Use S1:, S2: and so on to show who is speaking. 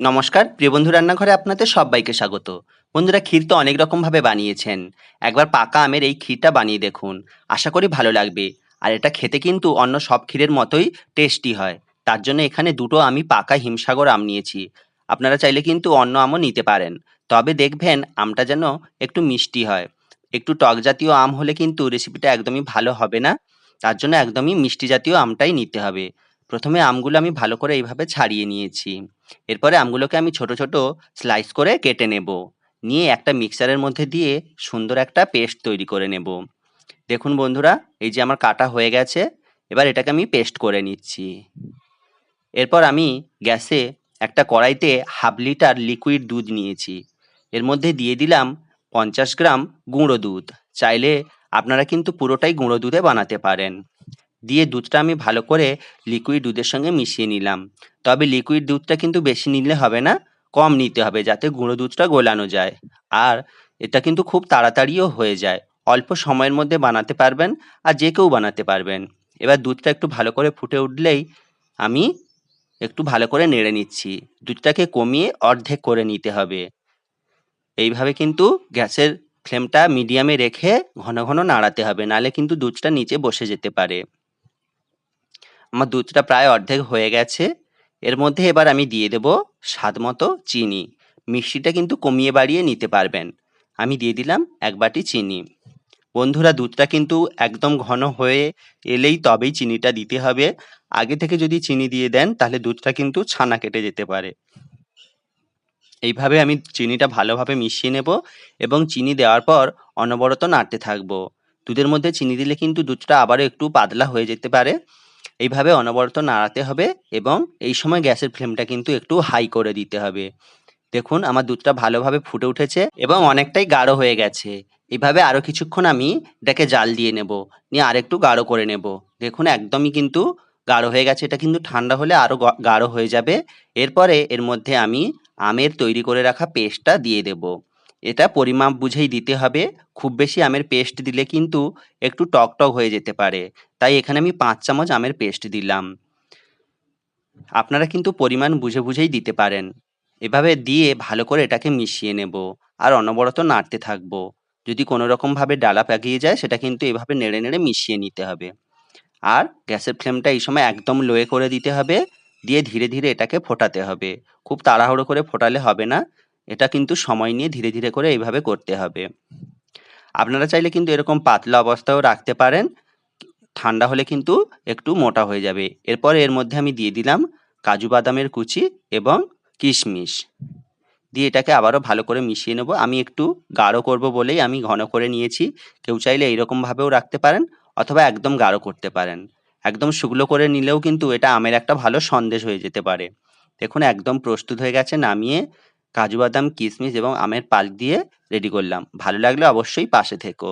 S1: নমস্কার, প্রিয় বন্ধু রান্নাঘরে আপনাদের সবাইকে স্বাগত। বন্ধুরা, ক্ষীর তো অনেক রকমভাবে বানিয়েছেন। একবার পাকা আমের এই ক্ষীরটা বানিয়ে দেখুন। আশা করি ভালো লাগবে। আর এটা খেতে কিন্তু অন্য সব ক্ষীরের মতোই টেস্টি হয়। তার জন্য এখানে দুটো আমি পাকা হিমসাগর আম নিয়েছি। আপনারা চাইলে কিন্তু অন্য আমও নিতে পারেন। তবে দেখবেন, আমটা যেন একটু মিষ্টি হয়। একটু টক জাতীয় আম হলে কিন্তু রেসিপিটা একদমই ভালো হবে না। তার জন্য একদমই মিষ্টি জাতীয় আমটাই নিতে হবে। প্রথমে আমগুলো আমি ভালো করে এইভাবে ছাড়িয়ে নিয়েছি। এরপরে আমগুলোকে আমি ছোট ছোট স্লাইস করে কেটে নেব। নিয়ে একটা মিক্সারের মধ্যে দিয়ে সুন্দর একটা পেস্ট তৈরি করে নেব। দেখুন বন্ধুরা, এই যে আমার কাটা হয়ে গেছে, এবার এটাকে আমি পেস্ট করে নিচ্ছি। এরপর আমি গ্যাসে একটা কড়াইতে হাফ লিটার লিকুইড দুধ নিয়েছি। এর মধ্যে দিয়ে দিলাম পঞ্চাশ গ্রাম গুঁড়ো দুধ। চাইলে আপনারা কিন্তু পুরোটাই গুঁড়ো দুধে বানাতে পারেন। দিয়ে দুধটা আমি ভালো করে লিকুইড দুধের সঙ্গে মিশিয়ে নিলাম। তবে লিকুইড দুধটা কিন্তু বেশি নিলে হবে না, কম নিতে হবে যাতে গুঁড়ো দুধটা গোলানো যায়। আর এটা কিন্তু খুব তাড়াতাড়িও হয়ে যায়। অল্প সময়ের মধ্যে বানাতে পারবেন আর যে কেউ বানাতে পারবেন। এবার দুধটা একটু ভালো করে ফুটে উঠলেই আমি একটু ভালো করে নেড়ে নিচ্ছি। দুধটাকে কমিয়ে অর্ধেক করে নিতে হবে। এইভাবে কিন্তু গ্যাসের ফ্লেমটা মিডিয়ামে রেখে ঘন ঘন নাড়াতে হবে। নালে কিন্তু দুধটা নিচে বসে যেতে পারে। আমার দুধটা প্রায় অর্ধেক হয়ে গেছে। এর মধ্যে এবার আমি দিয়ে দেব স্বাদ মতো চিনি। মিষ্টিটা কিন্তু কমিয়ে বাড়িয়ে নিতে পারবেন। আমি দিয়ে দিলাম এক বাটি চিনি। বন্ধুরা, দুধটা কিন্তু একদম ঘন হয়ে এলেই তবেই চিনিটা দিতে হবে। আগে থেকে যদি চিনি দিয়ে দেন, তাহলে দুধটা কিন্তু ছানা কেটে যেতে পারে। এইভাবে আমি চিনিটা ভালোভাবে মিশিয়ে নেব এবং চিনি দেওয়ার পর অনবরত নাড়তে থাকব। দুধের মধ্যে চিনি দিলে কিন্তু দুধটা আবারও একটু পাতলা হয়ে যেতে পারে। এইভাবে অনবরত নাড়াতে হবে এবং এই সময় গ্যাসের ফ্লেমটা কিন্তু একটু হাই করে দিতে হবে। দেখুন, আমার দুধটা ভালোভাবে ফুটে উঠেছে এবং অনেকটাই গাঢ় হয়ে গেছে। এভাবে আরও কিছুক্ষণ আমি এটাকে জাল দিয়ে নেব, নিয়ে আরেকটু গাঢ় করে নেব। দেখুন, একদমই কিন্তু গাঢ় হয়ে গেছে। এটা কিন্তু ঠান্ডা হলে আরও গাঢ় হয়ে যাবে। এরপরে এর মধ্যে আমি আমের তৈরি করে রাখা পেস্টটা দিয়ে দেব। এটা পরিমাপ বুঝেই দিতে হবে। খুব বেশি আমের পেস্ট দিলে কিন্তু একটু টক টক হয়ে যেতে পারে। তাই এখানে আমি পাঁচ চামচ আমের পেস্ট দিলাম। আপনারা কিন্তু পরিমাণ বুঝে বুঝেই দিতে পারেন। এভাবে দিয়ে ভালো করে এটাকে মিশিয়ে নেব। আর অনবরত নাড়তে থাকব। যদি কোনো রকমভাবে ডালা পাকিয়ে যায়, সেটা কিন্তু এভাবে নেড়ে নেড়ে মিশিয়ে নিতে হবে। আর গ্যাসের ফ্লেমটা এই সময় একদম লোয়ে করে দিতে হবে। দিয়ে ধীরে ধীরে এটাকে ফোটাতে হবে। খুব তাড়াহুড়ো করে ফোটালে হবে না। এটা কিন্তু সময় নিয়ে ধীরে ধীরে করে এইভাবে করতে হবে। আপনারা চাইলে কিন্তু এরকম পাতলা অবস্থাও রাখতে পারেন। ঠান্ডা হলে কিন্তু একটু মোটা হয়ে যাবে। এরপর এর মধ্যে আমি দিয়ে দিলাম কাজু বাদামের কুচি এবং কিশমিশ। দিয়ে এটাকে আবারও ভালো করে মিশিয়ে নেব। আমি একটু গাঢ় করব বলেই আমি ঘন করে নিয়েছি। কেউ চাইলে এইরকমভাবেও রাখতে পারেন অথবা একদম গাঢ় করতে পারেন। একদম শুকনো করে নিলেও কিন্তু এটা আমের একটা ভালো সন্দেশ হয়ে যেতে পারে। দেখুন, একদম প্রস্তুত হয়ে গেছে, নামিয়ে কাজু বাদাম কিশমিশ এবং আমের পাল্প দিয়ে রেডি করলাম। ভালো লাগলে অবশ্যই পাশে থেকো।